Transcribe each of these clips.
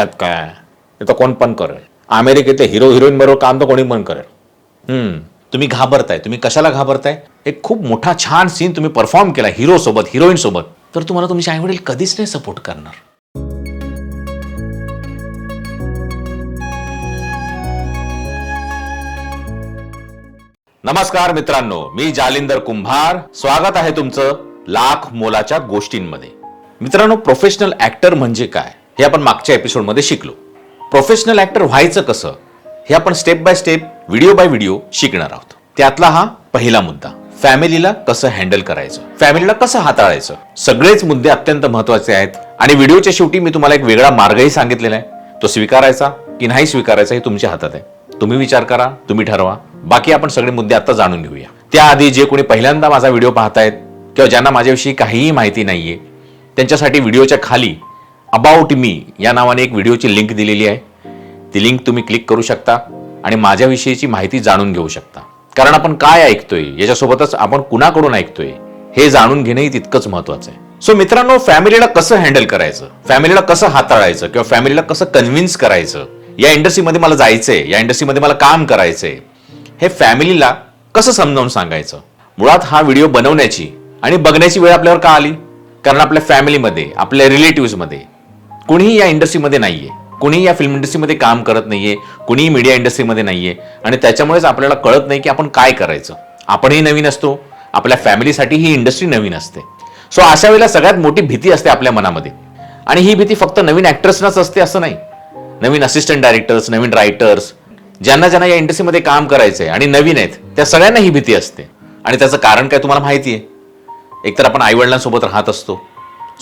त्यात काय ते तर कोण पण करेल. अमेरिकेतले हिरो हिरोईन बरोबर काम तर कोणी पण करेल. हम्म. तुम्ही घाबरताय. तुम्ही कशाला घाबरताय? एक खूप मोठा छान सीन तुम्ही परफॉर्म केला हिरो सोबत हिरोईन सोबत. तर तुम्हाला तुमचे आईवडील कधीच नाही सपोर्ट करणार. नमस्कार मित्रांनो मी जालिंदर कुंभार. स्वागत आहे तुमचं लाख मोलाच्या गोष्टींमध्ये. मित्रांनो प्रोफेशनल ऍक्टर म्हणजे काय? हे आपण मागच्या एपिसोडमध्ये शिकलो. प्रोफेशनल ॲक्टर व्हायचं कसं हे आपण step by step video by video शिकणार आहोत. त्यातला हा पहिला मुद्दा फॅमिलीला कसं हँडल करायचं फॅमिलीला कसं हाताळायचं सगळेच मुद्दे अत्यंत महत्त्वाचे आहेत. आणि व्हिडिओच्या शेवटी मी तुम्हाला एक वेगळा मार्गही सांगितलेला आहे. तो स्वीकारायचा की नाही स्वीकारायचा हे तुमच्या हातात आहे. तुम्ही विचार करा तुम्ही ठरवा. बाकी आपण सगळे मुद्दे आता जाणून घेऊया. त्याआधी जे कोणी पहिल्यांदा माझा व्हिडिओ पाहतायत किंवा ज्यांना माझ्याविषयी काहीही माहिती नाहीये त्यांच्यासाठी व्हिडिओच्या खाली अबाउट मी या नावाने एक व्हिडिओची लिंक दिलेली आहे. ती लिंक तुम्ही क्लिक करू शकता आणि माझ्याविषयीची माहिती जाणून घेऊ शकता. कारण आपण काय ऐकतोय याच्यासोबतच आपण कुणाकडून ऐकतोय हे जाणून घेणंही तितकंच महत्वाचं आहे. सो मित्रांनो फॅमिलीला कसं हँडल करायचं फॅमिलीला कसं हाताळायचं किंवा फॅमिलीला कसं कन्व्हिन्स करायचं या इंडस्ट्रीमध्ये मला जायचंय या इंडस्ट्रीमध्ये मला काम करायचंय हे फॅमिलीला कसं समजावून सांगायचं? मुळात हा व्हिडिओ बनवण्याची आणि बघण्याची वेळ आपल्यावर का आली? कारण आपल्या फॅमिलीमध्ये आपल्या रिलेटिव्हमध्ये कुणीही या इंडस्ट्रीमध्ये नाहीये. कुणीही या फिल्म इंडस्ट्रीमध्ये काम करत नाहीये. कुणीही मीडिया इंडस्ट्रीमध्ये नाहीये. आणि त्याच्यामुळेच आपल्याला कळत नाही की आपण काय करायचं. आपणही नवीन असतो. आपल्या फॅमिलीसाठी ही इंडस्ट्री नवीन असते. सो अशा वेळेला सगळ्यात मोठी भीती असते आपल्या मनामध्ये. आणि ही भीती फक्त नवीन ॲक्टर्सनाच असते असं नाही. नवीन असिस्टंट डायरेक्टर्स नवीन रायटर्स ज्यांना ज्यांना या इंडस्ट्रीमध्ये काम करायचंय आणि नवीन आहेत त्या सगळ्यांना ही भीती असते. आणि त्याचं कारण काय तुम्हाला माहिती आहे एकतर आपण आईवडिलांसोबत राहत असतो.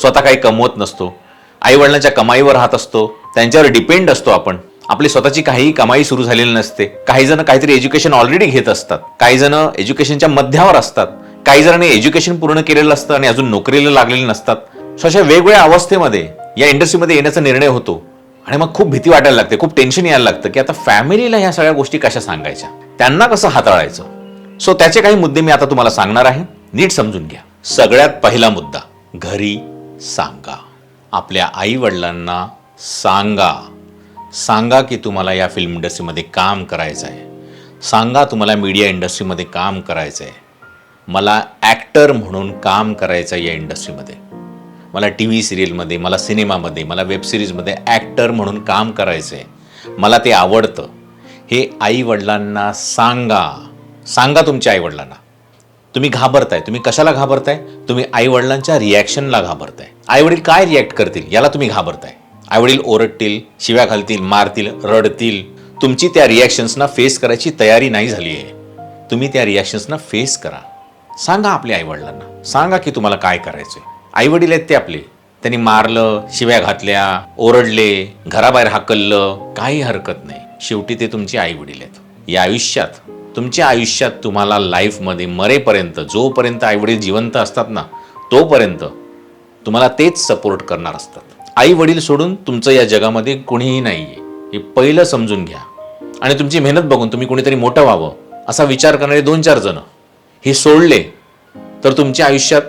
स्वतः काही कमवत नसतो. आईवडिलांच्या कमाईवर राहत असतो त्यांच्यावर डिपेंड असतो आपण. आपली स्वतःची काहीही कमाई सुरू झालेली नसते. काही जण काहीतरी एज्युकेशन ऑलरेडी घेत असतात. काही जण एज्युकेशनच्या मध्यावर असतात. काही जणांनी एज्युकेशन पूर्ण केलेलं असतं आणि अजून नोकरीला लागलेले नसतात. सो अशा वेगवेगळ्या अवस्थेमध्ये या इंडस्ट्रीमध्ये येण्याचा निर्णय होतो. आणि मग खूप भीती वाटायला लागते खूप टेन्शन यायला लागतं की आता फॅमिलीला ह्या सगळ्या गोष्टी कशा सांगायच्या? त्यांना कसं हाताळायचं? सो त्याचे काही मुद्दे मी आता तुम्हाला सांगणार आहे. नीट समजून घ्या. सगळ्यात पहिला मुद्दा घरी सांगा. आपल्या आईवडिलांना सांगा. सांगा की तुम्हाला या फिल्म इंडस्ट्रीमध्ये काम करायचं आहे सांगा तुम्हाला मीडिया इंडस्ट्रीमध्ये काम करायचं आहे मला ॲक्टर म्हणून काम करायचं आहे या इंडस्ट्रीमध्ये मला टी व्ही सिरियलमध्ये मला सिनेमामध्ये मला वेब सिरीजमध्ये ॲक्टर म्हणून काम करायचं आहे मला ते आवडतं. हे आईवडिलांना सांगा. सांगा तुमच्या आईवडिलांना. तुम्ही घाबरताय तुम्ही कशाला घाबरताय? तुम्ही आईवडिलांच्या रिॲक्शनला घाबरताय. आईवडील काय रिॲक्ट करतील? याला तुम्ही घाबरताय. आईवडील ओरडतील शिव्या घालतील मारतील रडतील. तुमची त्या रिॲक्शन्सना फेस करायची तयारी नाही झाली आहे. तुम्ही त्या रिॲक्शन्सना फेस करा. सांगा आपल्या आईवडिलांना. सांगा की तुम्हाला काय करायचंय. आईवडील आहेत ते आपले. त्यांनी मारलं शिव्या घातल्या ओरडले घराबाहेर हाकललं काही हरकत नाही. शेवटी ते तुमचे आईवडील आहेत. या आयुष्यात तुमच्या आयुष्यात तुम्हाला लाईफमध्ये मरेपर्यंत जोपर्यंत आईवडील जिवंत असतात ना तोपर्यंत तुम्हाला तेच सपोर्ट करणार असतात. आई वडील सोडून तुमचं या जगामध्ये कुणीही नाही आहे हे पहिलं समजून घ्या. आणि तुमची मेहनत बघून तुम्ही कोणीतरी मोठं व्हावं असा विचार करणारे दोन चार जण हे सोडले तर तुमच्या आयुष्यात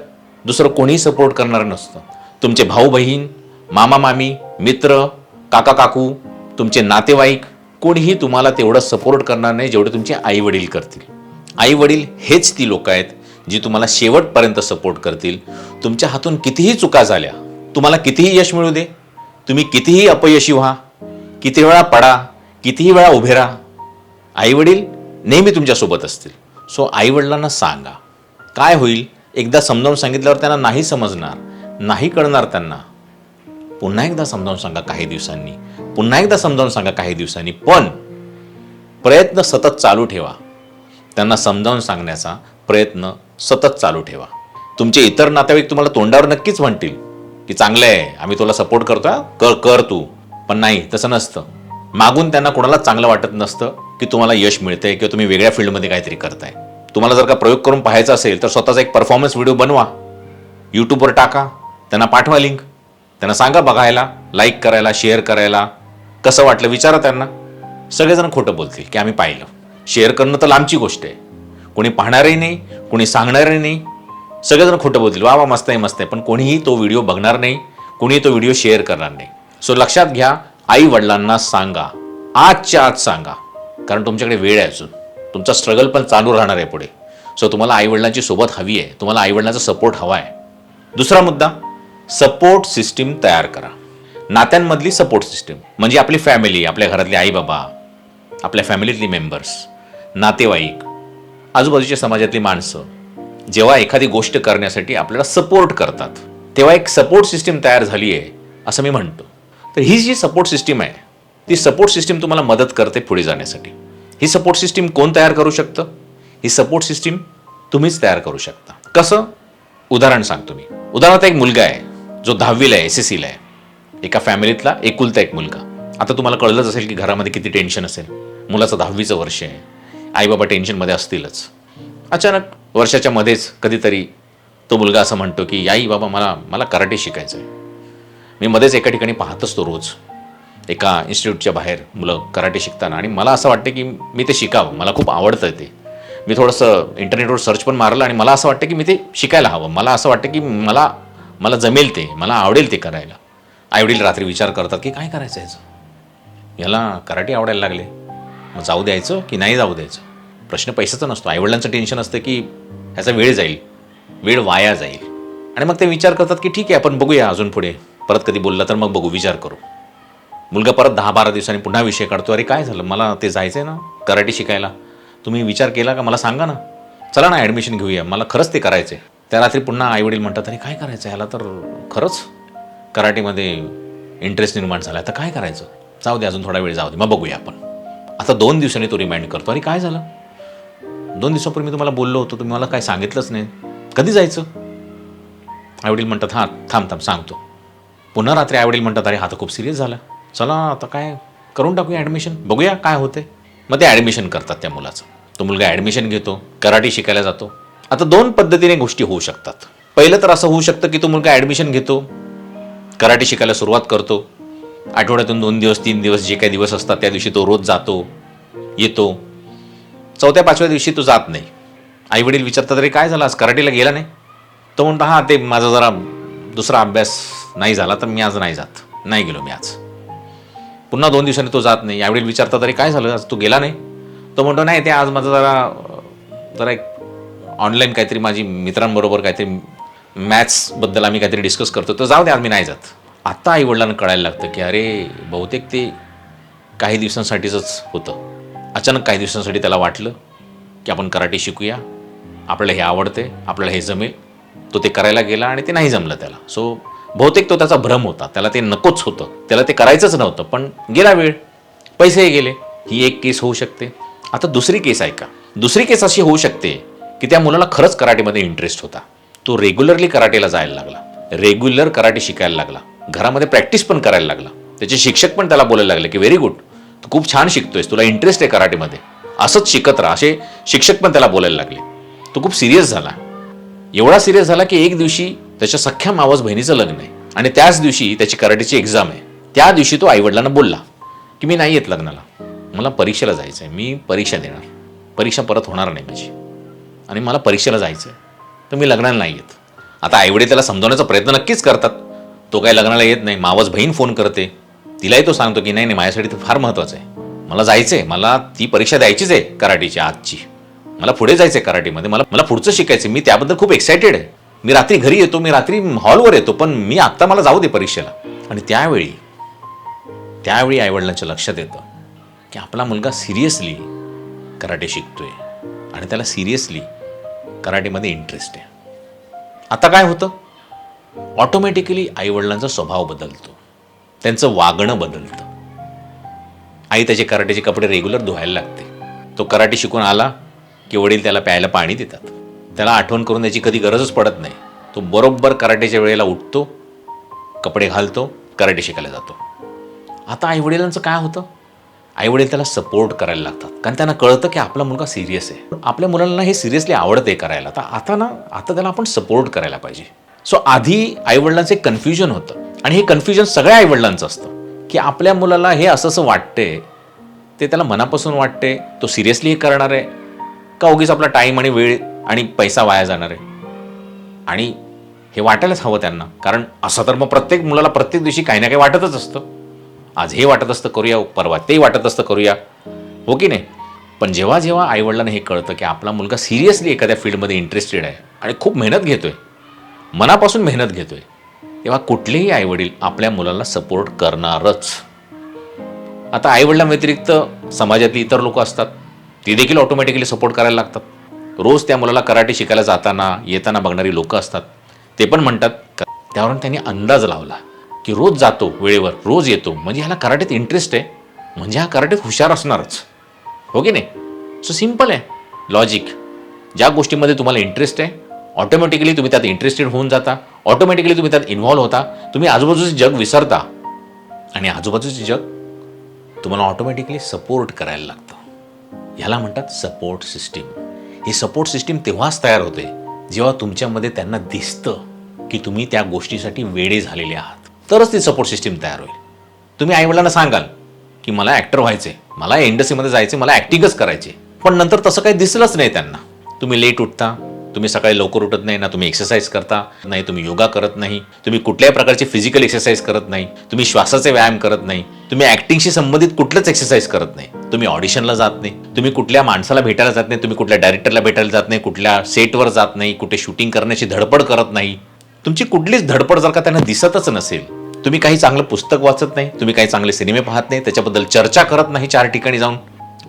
दुसरं कोणीही सपोर्ट करणार नसतं. तुमचे भाऊ बहीण मामा मामी मित्र काका काकू तुमचे नातेवाईक कोणीही तुम्हाला तेवढं सपोर्ट करणार नाही जेवढे तुमचे आई वडील करतील. आई वडील हेच ती लोक आहेत जी तुम्हाला शेवटपर्यंत सपोर्ट करतील. तुमच्या हातून कितीही चुका झाल्या तुम्हाला कितीही यश मिळू दे तुम्ही कितीही अपयशी व्हा किती वेळा पडा कितीही वेळा उभे राहा. आई वडील नेहमी तुमच्यासोबत असतील. सो आई वडिलांना सांगा काय होईल? एकदा समजावून सांगितल्यावर त्यांना नाही समजणार नाही कळणार त्यांना. पुन्हा एकदा समजावून सांगा काही दिवसांनी. पुन्हा एकदा समजावून सांगा काही दिवसांनी. पण प्रयत्न सतत चालू ठेवा. त्यांना समजावून सांगण्याचा प्रयत्न सतत चालू ठेवा. तुमचे इतर नातेवाईक तुम्हाला तोंडावर नक्कीच म्हणतील की चांगलं आहे आम्ही तुला सपोर्ट करतो कर कर तू. पण नाही तसं नसतं. मागून त्यांना कोणाला चांगलं वाटत नसतं की तुम्हाला यश मिळतंय किंवा तुम्ही वेगळ्या फील्डमध्ये काहीतरी करताय. तुम्हाला जर का प्रयोग करून पाहायचा असेल तर स्वतःचा एक परफॉर्मन्स व्हिडिओ बनवा. यूट्यूबवर टाका. त्यांना पाठवा लिंक त्यांना सांगा बघायला लाईक करायला शेअर करायला. कसं वाटलं? विचारा त्यांना. सगळेजण खोटं बोलतील की आम्ही पाहिलं. शेअर करणं तर लांबची गोष्ट आहे. कोणी पाहणारही नाही कोणी सांगणारही नाही. सगळेजण खोटं बोलतील. वा वा मस्त आहे मस्त आहे. पण कोणीही तो व्हिडिओ बघणार नाही कोणीही तो व्हिडिओ शेअर करणार नाही. सो लक्षात घ्या आई वडिलांना सांगा. आजच्या आज सांगा. कारण तुमच्याकडे वेळ आहे अजून. तुमचा स्ट्रगल पण चालू राहणार आहे पुढे. सो तुम्हाला आई वडिलांची सोबत हवी आहे. तुम्हाला आई वडिलांचा सपोर्ट हवा आहे. दुसरा मुद्दा सपोर्ट सिस्टीम तयार करा. नात्यांमधली सपोर्ट सिस्टीम म्हणजे आपली फॅमिली आपल्या घरातले आई बाबा आपल्या फॅमिलीतली मेंबर्स नातेवाईक आजूबाजूच्या समाजातली माणसं. जेव्हा एखादी गोष्ट करण्यासाठी आपल्याला सपोर्ट करतात तेव्हा एक सपोर्ट सिस्टीम तयार झाली आहे असं मी म्हणतो. तर ही जी सपोर्ट सिस्टीम आहे ती सपोर्ट सिस्टीम तुम्हाला मदत करते पुढे जाण्यासाठी. ही सपोर्ट सिस्टीम कोण तयार करू शकतं? ही सपोर्ट सिस्टीम तुम्हीच तयार करू शकता. कसं? उदाहरण सांगतो मी. उदाहरणार्थ एक मुलगा आहे जो दहावीला आहे एस एस सीला आहे. एका फॅमिलीतला एकुलता एक मुलगा. आता तुम्हाला कळलंच असेल की घरामध्ये किती टेन्शन असेल. मुलाचं दहावीचं वर्ष आहे. आईबाबा टेन्शनमध्ये असतीलच. अचानक वर्षाच्या मध्येच कधीतरी तो मुलगा असं म्हणतो की आई बाबा मला मला कराटे शिकायचं आहे मी मध्येच एका ठिकाणी पाहत असतो रोज. एका इन्स्टिट्यूटच्या बाहेर मुलं कराटे शिकताना. आणि मला असं वाटतं की मी ते शिकावं. मला खूप आवडतं ते. मी थोडंसं इंटरनेटवर सर्च पण मारलं आणि मला असं वाटतं की मी ते शिकायला हवं. मला असं वाटतं की मला मला जमेल ते. मला आवडेल ते करायला. आईवडील रात्री विचार करतात की काय करायचं याचं? याला कराटे आवडायला लागले. मग जाऊ द्यायचं की नाही जाऊ द्यायचं? प्रश्न पैशाचा नसतो. आईवडिलांचं टेन्शन असतं की ह्याचा वेळ जाईल. वेळ वाया जाईल. आणि मग ते विचार करतात की ठीक आहे आपण बघूया अजून पुढे. परत कधी बोलला तर मग बघू विचार करू. मुलगा परत दहा बारा दिवसांनी पुन्हा विषय काढतो. अरे काय झालं? मला ते जायचं आहे ना कराटे शिकायला. तुम्ही विचार केला का? मला सांगा ना. चला ना ॲडमिशन घेऊया. मला खरंच ते करायचं आहे त्या रात्री पुन्हा आईवडील म्हणतात अरे काय करायचं ह्याला तर खरंच कराटेमध्ये इंटरेस्ट निर्माण झाला. तर काय करायचं? जाऊ दे अजून थोडा वेळ जाऊ दे. मग बघूया आपण. आता दोन दिवसांनी तो रिमाइंड करतो. अरे काय झालं? दोन दिवसापूर्वी मी तुम्हाला बोललो होतो. तुम्ही मला काय सांगितलंच नाही. कधी जायचं? आईवडील म्हणतात हां थांब थांब सांगतो. पुन्हा रात्री आईवडील म्हणतात अरे हा तर खूप सिरियस झाला. चला आता काय? करून टाकूया ॲडमिशन बघूया काय होते मग ते ॲडमिशन करतात त्या मुलाचं. तो मुलगा ॲडमिशन घेतो कराटे शिकायला जातो. आता दोन पद्धतीने गोष्टी होऊ शकतात. पहिलं तर असं होऊ शकतं की तो मुलगा ॲडमिशन घेतो कराटे शिकायला सुरुवात करतो. आठवड्यातून दोन दिवस तीन दिवस जे काही दिवस असतात त्या दिवशी तो रोज जातो येतो. चौथ्या पाचव्या दिवशी तो जात नाही. आईवडील विचारतात अरे काय झालं आज? कराटेला गेला नाही? तो म्हणतो हां ते माझा जरा दुसरा अभ्यास नाही झाला तर मी आज नाही जात. नाही गेलो मी आज. पुन्हा दोन दिवसांनी तो जात नाही. आईवडील विचारतात अरे काय झालं? आज तू गेला नाही? तो म्हणतो नाही ते आज माझं जरा जरा एक ऑनलाईन काहीतरी माझी मित्रांबरोबर काहीतरी मॅथ्सबद्दल आम्ही काहीतरी डिस्कस करतो तर जाऊ दे आम्ही नाही जात. आत्ता आईवडिलांना कळायला लागतं की अरे बहुतेक ते काही दिवसांसाठीच होतं. अचानक काही दिवसांसाठी त्याला वाटलं की आपण कराटे शिकूया आपल्याला हे आवडते आपल्याला हे जमेल. तो ते करायला गेला आणि ते नाही जमलं त्याला. सो बहुतेक तो त्याचा भ्रम होता. त्याला ते नकोच होतं. त्याला ते करायचंच नव्हतं पण गेला वेळ. पैसेही गेले. ही एक केस होऊ शकते. आता दुसरी केस ऐका. दुसरी केस अशी होऊ शकते की त्या मुलाला खरंच कराटेमध्ये इंटरेस्ट होता. तो रेग्युलरली कराटेला जायला लागला. रेग्युलर कराटे शिकायला लागला. घरामध्ये प्रॅक्टिस पण करायला लागला. त्याचे शिक्षक पण त्याला बोलायला लागले की व्हेरी गुड तू खूप छान शिकतोयस. तुला इंटरेस्ट आहे कराटेमध्ये. असंच शिकत राहा. असे शिक्षक पण त्याला बोलायला लागले. तो खूप सिरियस झाला. एवढा सिरियस झाला की एक दिवशी त्याच्या सख्या मावस बहिणीचं लग्न आहे. आणि त्याच दिवशी त्याची कराटेची एक्झाम आहे. त्या दिवशी तो आईवडिलांना बोलला की मी नाही येत लग्नाला. मला परीक्षेला जायचं आहे मी परीक्षा देणार. परीक्षा परत होणार नाही माझी. आणि मला परीक्षेला जायचं आहे तर मी लग्नाला नाही येत. आता आईवडील त्याला समजवण्याचा प्रयत्न नक्कीच करतात. तो काही लग्नाला येत नाही मावस बहीण फोन करते. तिलाही तो सांगतो की नाही नाही माझ्यासाठी तर फार महत्त्वाचं आहे. मला जायचं आहे मला ती परीक्षा द्यायचीच आहे कराटेची आजची. मला पुढे जायचं आहे कराटेमध्ये मला मला पुढचं शिकायचं मी त्याबद्दल खूप एक्सायटेड आहे. मी रात्री घरी येतो मी रात्री हॉलवर येतो पण मी आत्ता मला जाऊ दे परीक्षेला. आणि त्यावेळी त्यावेळी आईवडिलांच्या लक्षात येतं की आपला मुलगा सिरियसली कराटे शिकतोय. आणि त्याला सिरियसली कराटेमध्ये इंटरेस्ट आहे. आता काय होतं? ऑटोमॅटिकली आईवडिलांचा स्वभाव बदलतो. त्यांचं वागणं बदलतं. आई त्याचे कराटेचे कपडे रेग्युलर धुवायला लागते. तो कराटे शिकून आला की वडील त्याला प्यायला पाणी देतात. त्याला आठवण करून त्याची कधी गरजच पडत नाही. तो बरोबर कराटेच्या वेळेला उठतो कपडे घालतो कराटे शिकायला जातो. आता आईवडिलांचं काय होतं? आईवडील त्याला सपोर्ट करायला लागतात. कारण त्यांना कळतं की आपला मुलगा सिरियस आहे. आपल्या मुलांना हे सिरियसली आवडते करायला. तर आता ना आता त्याला आपण सपोर्ट करायला पाहिजे. सो आधी आईवडिलांचं एक कन्फ्युजन होतं. आणि हे कन्फ्युजन सगळ्या आईवडिलांचं असतं. की आपल्या मुलाला हे असं असं वाटते ते त्याला मनापासून वाटते तो सिरियसली हे करणार आहे. का उगीच आपला टाईम आणि वेळ आणि पैसा वाया जाणार आहे? आणि हे वाटायलाच हवं त्यांना. कारण असं तर मग प्रत्येक मुलाला प्रत्येक दिवशी काही ना काही वाटतच असतं. आज हे वाटत असतं करूया परवा ते वाटत असतं करूया. हो की नाही? पण जेव्हा जेव्हा आईवडिलांना हे कळतं की आपला मुलगा सिरियसली एखाद्या फील्डमध्ये इंटरेस्टेड आहे आणि खूप मेहनत घेतोय मनापासून मेहनत घेतोय तेव्हा कुठलेही आईवडील आपल्या मुलाला सपोर्ट करणारच. आता आईवडिलांव्यतिरिक्त समाजातली इतर लोक असतात ते देखील ऑटोमॅटिकली सपोर्ट करायला लागतात. रोज त्या मुलाला कराटे शिकायला जाताना येताना बघणारी लोकं असतात ते पण म्हणतात त्यावरून त्यांनी अंदाज लावला. की रोज जातो वेळेवर रोज येतो. म्हणजे ह्याला कराटेत इंटरेस्ट आहे. म्हणजे हा कराटेत हुशार असणारच. हो की नाही? सो सिंपल आहे. लॉजिक ज्या गोष्टीमध्ये तुम्हाला इंटरेस्ट आहे ऑटोमॅटिकली तुम्ही त्यात इंटरेस्टेड होऊन जाता. ऑटोमॅटिकली तुम्ही त्यात इन्व्हॉल्व्ह होता. तुम्ही आजूबाजूचे जग विसरता. आणि आजूबाजूचे जग तुम्हाला ऑटोमॅटिकली सपोर्ट करायला लागतं. ह्याला म्हणतात सपोर्ट सिस्टीम ही सपोर्ट सिस्टीम तेव्हाच तयार होते जेव्हा तुमच्यामध्ये त्यांना दिसतं की तुम्ही त्या गोष्टीसाठी वेडे झालेले आहात. तरच ती सपोर्ट सिस्टीम तयार होईल. तुम्ही आईवडिलांना सांगाल की मला ॲक्टर व्हायचे मला इंडस्ट्रीमध्ये जायचे मला ॲक्टिंगच करायचे पण नंतर तसं काही दिसलंच नाही त्यांना. तुम्ही लेट उठता तुम्ही सकाळी लवकर उठत नाही ना तुम्ही एक्सरसाइज करता नाही तुम्ही योगा करत नाही तुम्ही कुठल्याही प्रकारची फिजिकल एक्सरसाइज करत नाही तुम्ही श्वासाचे व्यायाम करत नाही तुम्ही ॲक्टिंगशी संबंधित कुठलंच एक्सरसाइज करत नाही तुम्ही ऑडिशनला जात नाही तुम्ही कुठल्या माणसाला भेटायला जात नाही तुम्ही कुठल्या डायरेक्टरला भेटायला जात नाही कुठल्या सेटवर जात नाही कुठे शूटिंग करण्याची धडपड करत नाही. तुमची कुठलीच धडपड जर का त्यांना दिसतच नसेल तुम्ही काही चांगलं पुस्तक वाचत नाही तुम्ही काही चांगले सिनेमे पाहत नाही त्याच्याबद्दल चर्चा करत नाही चार ठिकाणी जाऊन.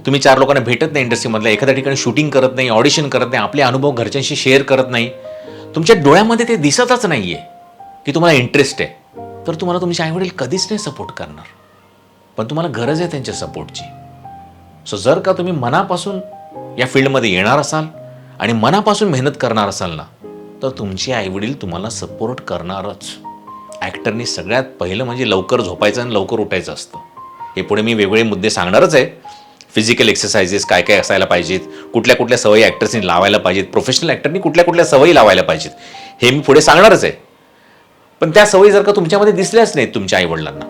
तुम्ही चार लोकांना भेटत नाही इंडस्ट्रीमधल्या एखाद्या ठिकाणी शूटिंग करत नाही ऑडिशन करत नाही आपले अनुभव घरच्यांशी शेअर करत नाही. तुमच्या डोळ्यामध्ये ते दिसतच नाही आहे की तुम्हाला इंटरेस्ट आहे. तर तुम्हाला तुमचे आईवडील कधीच नाही सपोर्ट करणार. पण तुम्हाला गरज आहे त्यांच्या सपोर्टची सो जर का तुम्ही मनापासून या फील्डमध्ये येणार असाल आणि मनापासून मेहनत करणार असाल ना तर तुमचे आईवडील तुम्हाला सपोर्ट करणारच. ॲक्टरनी सगळ्यात पहिलं म्हणजे लवकर झोपायचं आणि लवकर उठायचं असतं. हे पुढे मी वेगवेगळे मुद्दे सांगणारच आहे. फिजिकल एक्सरसाइजेस काय काय असायला पाहिजेत कुठल्या कुठल्या सवयी ॲक्टर्सनी लावायला पाहिजेत प्रोफेशनल ॲक्टरनी कुठल्या कुठल्या सवयी लावायला पाहिजेत हे मी पुढे सांगणारच आहे. पण त्या सवयी जर का तुमच्यामध्ये दिसल्याच नाहीत तुमच्या आईवडिलांना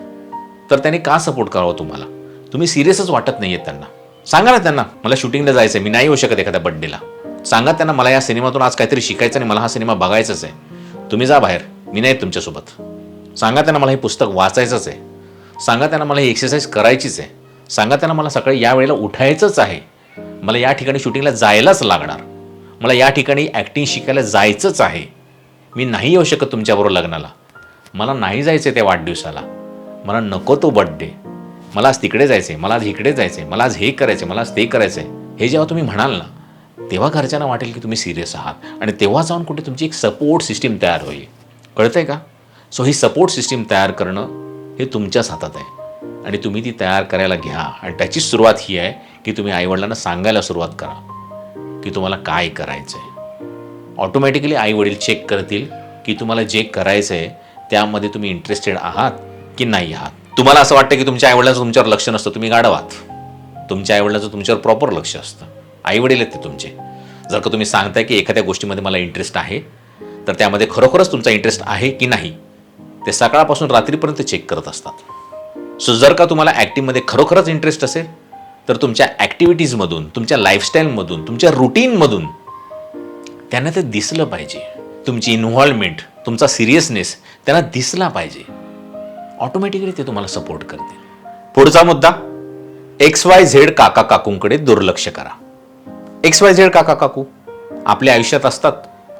तर त्यांनी का सपोर्ट करावा तुम्हाला? तुम्ही सिरियसच वाटत नाही आहेत त्यांना. सांगा ना त्यांना मला शूटिंगला जायचं आहे मी नाही येऊ शकत एखाद्या बड्डेला सांगा त्यांना मला या सिनेमातून आज काहीतरी शिकायचं आणि मला हा सिनेमा बघायचाच आहे. तुम्ही जा बाहेर मी नाही तुमच्यासोबत. सांगा त्यांना मला हे पुस्तक वाचायचंच आहे. सांगा त्यांना मला ही एक्सरसाइज करायचीच आहे. सांगा त्यांना मला सकाळी या वेळेला उठायचंच आहे. मला या ठिकाणी शूटिंगला जायलाच लागणार. मला या ठिकाणी ॲक्टिंग शिकायला जायचंच आहे. मी नाही येऊ शकत तुमच्याबरोबर लग्नाला. मला नाही जायचं आहे त्या वाढदिवसाला. मला नको तो बड्डे मला आज तिकडे जायचं आहे मला आज इकडे जायचं आहे मला आज हे करायचं आहे मला आज ते करायचं आहे हे जेव्हा तुम्ही म्हणाल ना तेव्हा घरच्यांना वाटेल की तुम्ही सिरियस आहात. आणि तेव्हा जाऊन कुठे तुमची एक सपोर्ट सिस्टीम तयार होईल. कळतंय का? सो ही सपोर्ट सिस्टीम तयार करणं हे तुमच्याच हातात आहे. आणि तुम्ही ती तयार करायला घ्या. आणि त्याची सुरुवात ही आहे की तुम्ही आईवडिलांना सांगायला सुरुवात करा की तुम्हाला काय करायचं आहे ऑटोमॅटिकली आई वडील चेक करतील की तुम्हाला जे करायचं आहे त्यामध्ये तुम्ही इंटरेस्टेड आहात की नाही आहात. तुम्हाला असं वाटतं की तुमच्या आईवडिलांचं तुमच्यावर लक्ष नसतं तुम्ही गाढवात. तुमच्या आईवडिलांचं तुमच्यावर प्रॉपर लक्ष असतं. आईवडील आहेत ते तुमचे. जर का तुम्ही सांगताय की एखाद्या गोष्टीमध्ये मला इंटरेस्ट आहे तर त्यामध्ये खरोखरच तुमचा इंटरेस्ट आहे की नाही? ते सकाळपासून रात्रीपर्यंत चेक करत असतात. सो जर का तुम्हाला ॲक्टिवमध्ये खरोखरच इंटरेस्ट असेल तर तुमच्या ॲक्टिव्हिटीजमधून तुमच्या लाईफस्टाईलमधून तुमच्या रुटीनमधून त्यांना ते दिसलं पाहिजे. तुमची इन्व्हॉल्वमेंट तुमचा सिरियसनेस त्यांना दिसला पाहिजे. ऑटोमॅटिकली ते तुम्हाला सपोर्ट करतील. पुढचा मुद्दा एक्स वाय झेड काका काकूंकडे दुर्लक्ष करा. एक्स वाय झेड काका काकू आपल्या आयुष्यात असतात.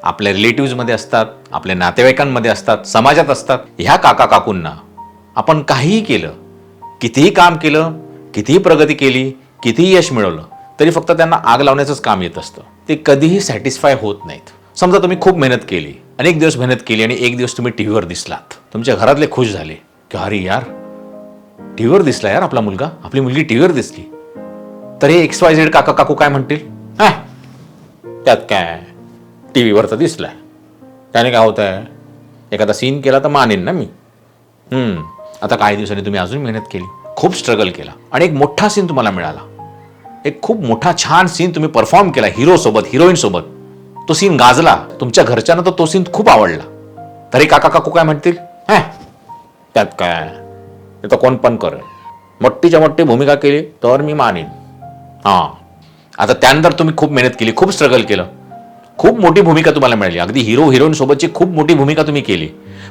आपल्या रिलेटिव्हजमध्ये असतात आपल्या नातेवाईकांमध्ये असतात समाजात असतात. ह्या काका काकूंना आपण काहीही केलं कितीही काम केलं कितीही प्रगती केली कितीही यश मिळवलं तरी फक्त त्यांना आग लावण्याचंच काम येत असतं. ते कधीही सॅटिस्फाय होत नाहीत. समजा तुम्ही खूप मेहनत केली अनेक दिवस मेहनत केली आणि एक दिवस तुम्ही टी व्हीवर दिसलात. तुमच्या घरातले खुश झाले. की अरे यार टी व्हीवर दिसला यार आपला मुलगा. आपली मुलगी टी व्हीवर दिसली. तर हे एक्स वाय झेड काका काकू काय म्हणतील? हा? त्यात काय? टी व्हीवर तर दिसलाय. त्याने काय होत आहे एखादा सीन केला तर मानेन ना मी. आता काही दिवसांनी तुम्ही अजून मेहनत केली. खूप स्ट्रगल केला. आणि एक मोठा सीन तुम्हाला मिळाला. एक खूप मोठा छान सीन तुम्ही परफॉर्म केला हिरो सोबत हिरोईन सोबत. तो सीन गाजला. तुमच्या घरच्यांना तर तो सीन खूप आवडला. तरी काका काकू काय म्हणतील? हा त्यात काय? ते तर कोण पण करेल. मोठीच्या मोठी भूमिका केली तर मी मानेन. हां. आता त्यानंतर तुम्ही खूप मेहनत केली खूप स्ट्रगल केलं. खूप मोठी भूमिका तुम्हाला मिळाली. अगदी हिरो हिरोईन सोबतची खूप मोठी भूमिका तुम्ही केली.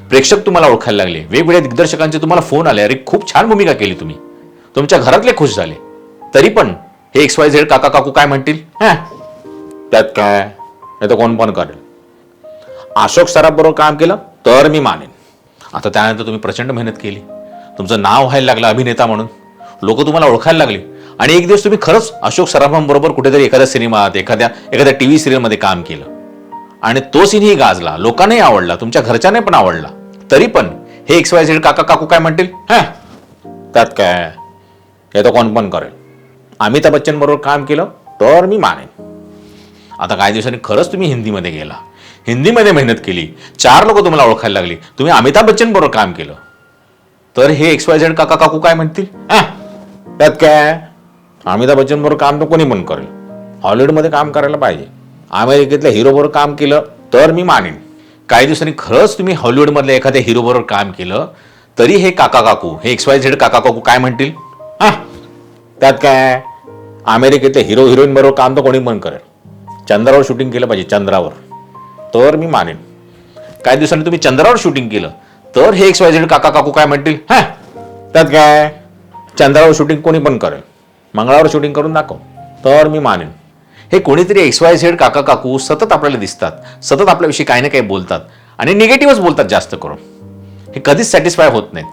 प्रेक्षक तुम्हाला ओळखायला लागले. वेगवेगळ्या दिग्दर्शकांचे तुम्हाला फोन आले. अरे खूप छान भूमिका केली तुम्ही. तुमच्या घरातले खुश झाले. तरी पण हे एक्स वाय झेड काका काकू काय म्हणतील? हा? त्यात काय? नाही तर कोण पण करेल. अशोक सराफबरोबर काम केलं तर मी मानेन. आता त्यानंतर तुम्ही प्रचंड मेहनत केली. तुमचं नाव व्हायला लागलं अभिनेता म्हणून. लोक तुम्हाला ओळखायला लागले. आणि एक दिवस तुम्ही खरंच अशोक सराफांबरोबर कुठेतरी एखाद्या सिनेमात एखाद्या एखाद्या टी व्ही सिरियलमध्ये काम केलं. आणि तो सीनही गाजला. लोकांनाही आवडला. तुमच्या घरच्याने पण आवडला. तरी पण हे एक्स वाय झेड काका काकू काय म्हणतील? हा त्यात काय? हे तर कोण पण करेल. अमिताभ बच्चन बरोबर काम केलं तर मी मानेन. आता काही दिवसांनी खरंच तुम्ही हिंदीमध्ये गेला. हिंदीमध्ये मेहनत केली. चार लोक तुम्हाला ओळखायला लागली. तुम्ही अमिताभ बच्चन बरोबर काम केलं. तर हे एक्स वाय झेड काका काकू काय म्हणतील? आ, त्यात काय? अमिताभ बच्चन बरोबर काम तर कोणी पण करेल. हॉलिवूडमध्ये काम करायला पाहिजे. अमेरिकेतल्या हिरो बरोबर काम केलं तर मी मानेन. काही दिवसांनी खरंच तुम्ही हॉलिवूडमधल्या एखाद्या हिरो बरोबर काम केलं तरी हे काका काकू हे एक्स वाय झेड काका काकू काय म्हणतील? हा? त्यात काय? अमेरिकेतल्या हिरो हिरोईन बरोबर काम तर कोणी पण करेल. चंद्रावर शूटिंग केलं पाहिजे चंद्रावर. तर मी मानेन. काही दिवसांनी तुम्ही चंद्रावर शूटिंग केलं तर हे एक्स वाय झेड काका काकू काय म्हणतील? हा? त्यात काय? चंद्रावर शूटिंग कोणी पण करेल. मंगळावर शूटिंग करून दाखव. तर मी मानेन. हे कोणीतरी एक्स वाय झेड काका काकू सतत आपल्याला दिसतात. सतत आपल्याविषयी काही ना काही बोलतात. आणि निगेटिव्हच बोलतात जास्त करून. हे कधीच सॅटिस्फाय होत नाहीत.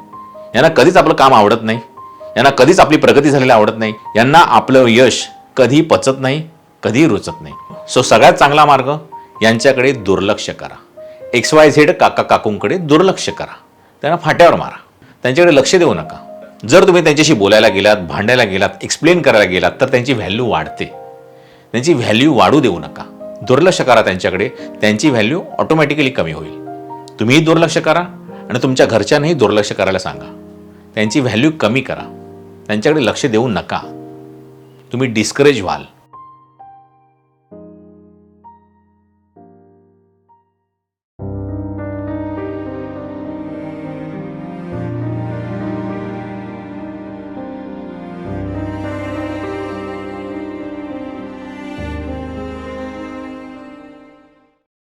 यांना कधीच आपलं काम आवडत नाही. यांना कधीच आपली प्रगती झालेली आवडत नाही. यांना आपलं यश कधी पचत नाही कधी रुचत नाही. सो सगळ्यात चांगला मार्ग यांच्याकडे दुर्लक्ष करा. एक्स वाय झेड काका काकूंकडे दुर्लक्ष करा. त्यांना फाट्यावर मारा. त्यांच्याकडे लक्ष देऊ नका. जर तुम्ही त्यांच्याशी बोलायला गेलात भांडायला गेलात एक्सप्लेन करायला गेलात तर त्यांची व्हॅल्यू वाढते. त्यांची व्हॅल्यू वाढू देऊ नका. दुर्लक्ष करा त्यांच्याकडे. त्यांची व्हॅल्यू ऑटोमॅटिकली कमी होईल. तुम्हीही दुर्लक्ष करा आणि तुमच्या घरच्यांनाही दुर्लक्ष करायला सांगा. त्यांची व्हॅल्यू कमी करा. त्यांच्याकडे लक्ष देऊ नका. तुम्ही डिस्करेज व्हाल.